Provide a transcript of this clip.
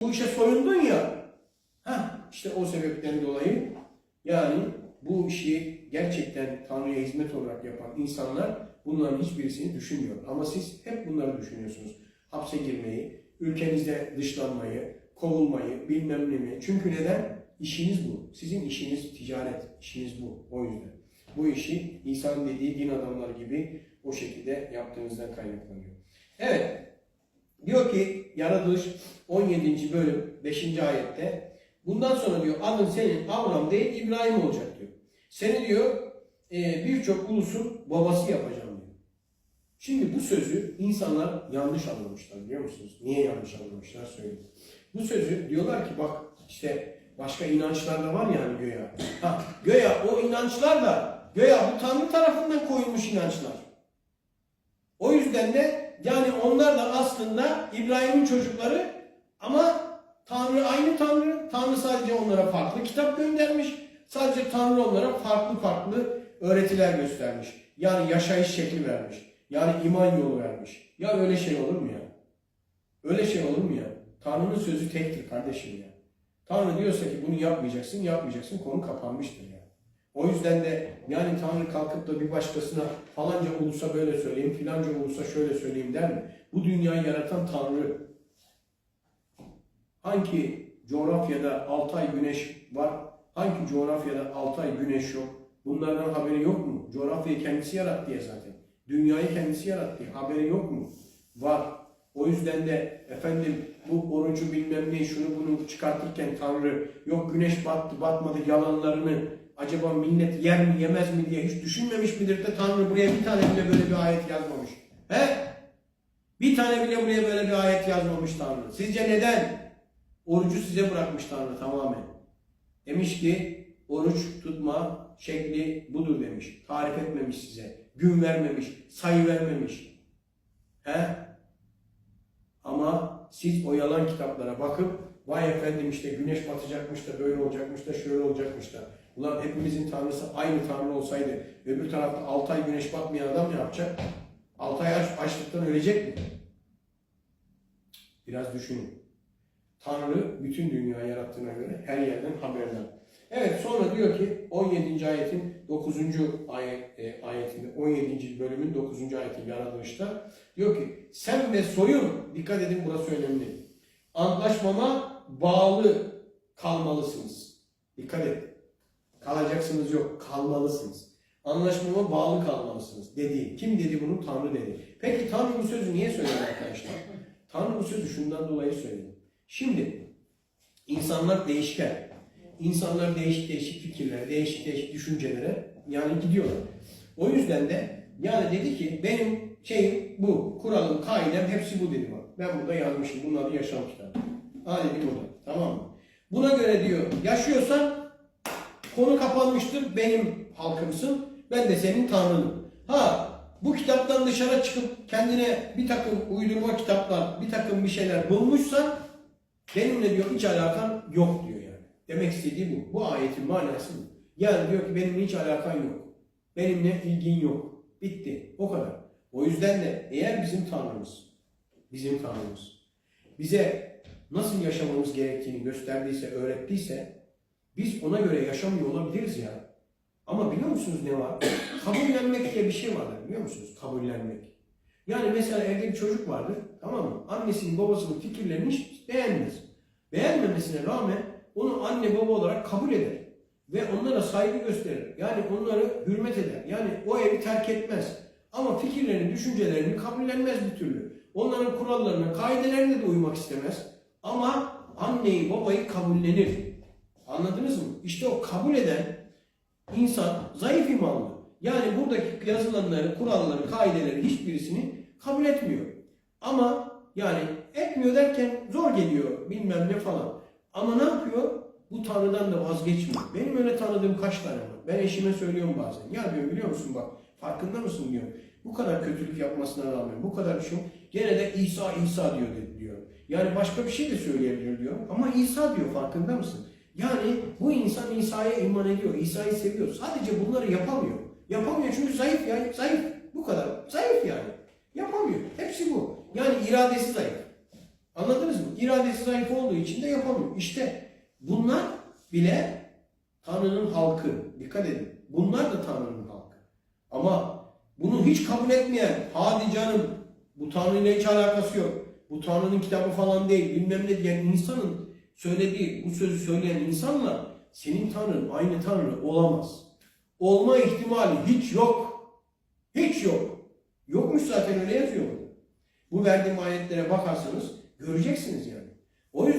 bu işe soyundun ya. Ha işte o sebepten dolayı yani bu işi gerçekten Tanrı'ya hizmet olarak yapan insanlar bunların hiçbirisini düşünmüyor. Ama siz hep bunları düşünüyorsunuz. Hapse girmeyi, ülkenizde dışlanmayı, kovulmayı, bilmem ne mi. Çünkü neden? İşiniz bu. Sizin işiniz ticaret. İşiniz bu. O yüzden. Bu işi İsa'nın dediği din adamları gibi o şekilde yaptığınızdan kaynaklanıyor. Evet. Diyor ki Yaratılış 17. bölüm 5. ayette bundan sonra diyor adın senin Avram değil İbrahim olacak diyor. Seni diyor e, birçok ulusun babası yapacağım diyor. Şimdi bu sözü insanlar yanlış anlamışlar biliyor musunuz? Niye yanlış anlamışlar söyleyeyim. Bu sözü diyorlar ki bak işte başka inançlar da var yani göya. Ha, göya o inançlar da göya bu Tanrı tarafından koyulmuş inançlar. O yüzden de yani onlar da aslında İbrahim'in çocukları ama Tanrı aynı Tanrı. Tanrı sadece onlara farklı kitap göndermiş. Sadece Tanrı onlara farklı farklı öğretiler göstermiş. Yani yaşayış şekli vermiş. Yani iman yolu vermiş. Ya öyle şey olur mu ya? Öyle şey olur mu ya? Tanrı'nın sözü tektir kardeşim ya. Tanrı diyorsa ki bunu yapmayacaksın, yapmayacaksın konu kapanmıştır ya. O yüzden de yani Tanrı kalkıp da bir başkasına falanca ulusa böyle söyleyeyim, filanca ulusa şöyle söyleyeyim der mi? Bu dünyayı yaratan Tanrı. Hangi coğrafyada 6 ay güneş var? Hangi coğrafyada 6 ay güneş yok? Bunlardan haberi yok mu? Coğrafyayı kendisi yarattı ya zaten. Dünyayı kendisi yarattı. Haberi yok mu? Var. O yüzden de efendim bu orucu bilmem ne şunu bunu çıkartırken Tanrı yok güneş battı batmadı yalanlarını acaba millet yer mi yemez mi diye hiç düşünmemiş midir de Tanrı buraya bir tane bile böyle bir ayet yazmamış. He? Bir tane bile buraya böyle bir ayet yazmamış Tanrı. Sizce neden? Orucu size bırakmış Tanrı tamamen. Demiş ki oruç tutma şekli budur demiş. Tarif etmemiş size. Gün vermemiş, sayı vermemiş. He? Ama siz o yalan kitaplara bakıp vay efendim işte güneş batacakmış da böyle olacakmış da şöyle olacakmış da. Ulan hepimizin tanrısı aynı tanrı olsaydı öbür tarafta 6 ay güneş batmayan adam ne yapacak? 6 ay aç, açlıktan ölecek mi? Biraz düşünün. Tanrı bütün dünyayı yarattığına göre her yerden haberdar. Evet sonra diyor ki 17. ayetin 9. ayet, e, ayetinde 17. bölümün 9. ayeti yaratılışta diyor ki sen ve soyun dikkat edin burası önemli. Antlaşmama bağlı kalmalısınız. Dikkat edin. Kalacaksınız yok kalmalısınız. Anlaşmama bağlı kalmalısınız dedi. Kim dedi bunu? Tanrı dedi. Peki Tanrı bu sözü niye söyledi arkadaşlar? Tanrı bu sözü şundan dolayı söyledi. Şimdi insanlar değişken. İnsanlar değişik değişik fikirlere, değişik değişik düşüncelere yani gidiyorlar. O yüzden de yani dedi ki benim şeyim bu, kuralım, kaidem hepsi bu dedi bak. Ben burada yazmışım, bunları yaşamışlar. Ha dedi burada, tamam mı? Buna göre diyor, yaşıyorsan konu kapanmıştır, benim halkımsın, ben de senin tanrınım. Ha, bu kitaptan dışarı çıkıp kendine bir takım uydurma kitaplar, bir takım bir şeyler bulmuşsan benimle diyor hiç alakan yok diyor yani. Demek istediği bu. Bu ayetin manası bu. Yani diyor ki benimle hiç alakan yok. Benimle ilgin yok. Bitti. O kadar. O yüzden de eğer bizim Tanrımız, bizim Tanrımız bize nasıl yaşamamız gerektiğini gösterdiyse, öğrettiyse biz ona göre yaşamıyor olabiliriz ya. Ama biliyor musunuz ne var? Kabullenmek diye bir şey vardır biliyor musunuz? Kabullenmek. Yani mesela evde bir çocuk vardır, tamam mı? Annesinin babasının fikirlerini hiç beğenmez. Beğenmemesine rağmen onu anne baba olarak kabul eder. Ve onlara saygı gösterir. Yani onları hürmet eder. Yani o evi terk etmez. Ama fikirlerini, düşüncelerini kabullenmez bir türlü. Onların kurallarına, kaidelerine de uymak istemez. Ama anneyi, babayı kabullenir. Anladınız mı? İşte o kabul eden insan zayıf imanlı. Yani buradaki yazılanları, kuralları, kaideleri hiçbirisini kabul etmiyor. Ama yani etmiyor derken zor geliyor bilmem ne falan. Ama ne yapıyor? Bu Tanrı'dan da vazgeçmiyor. Benim öyle tanıdığım kaç tane var. Ben eşime söylüyorum bazen. Ya diyorum biliyor musun bak farkında mısın diyor. Bu kadar kötülük yapmasına rağmen bu kadar şey gene de İsa İsa diyor diyor. Yani başka bir şey de söyleyebilir diyor. Ama İsa diyor farkında mısın? Yani bu insan İsa'ya iman ediyor. İsa'yı seviyor. Sadece bunları yapamıyor. Yapamıyor çünkü zayıf ya. Zayıf. Bu kadar. Zayıf yani. Yapamıyor. Hepsi bu. Yani iradesi zayıf. Anladınız mı? İradesi zayıf olduğu için de yapamıyor. İşte bunlar bile Tanrı'nın halkı. Dikkat edin. Bunlar da Tanrı'nın halkı. Ama bunu hiç kabul etmeyen, hadi canım bu Tanrı'yla hiç alakası yok. Bu Tanrı'nın kitabı falan değil, bilmem ne diyen insanın söylediği, bu sözü söyleyen insanla senin Tanrın aynı Tanrı olamaz. Olma ihtimali hiç yok. Hiç yok. Yokmuş zaten öyle yazıyor. Bu verdiğim ayetlere bakarsanız göreceksiniz yani. O yüzden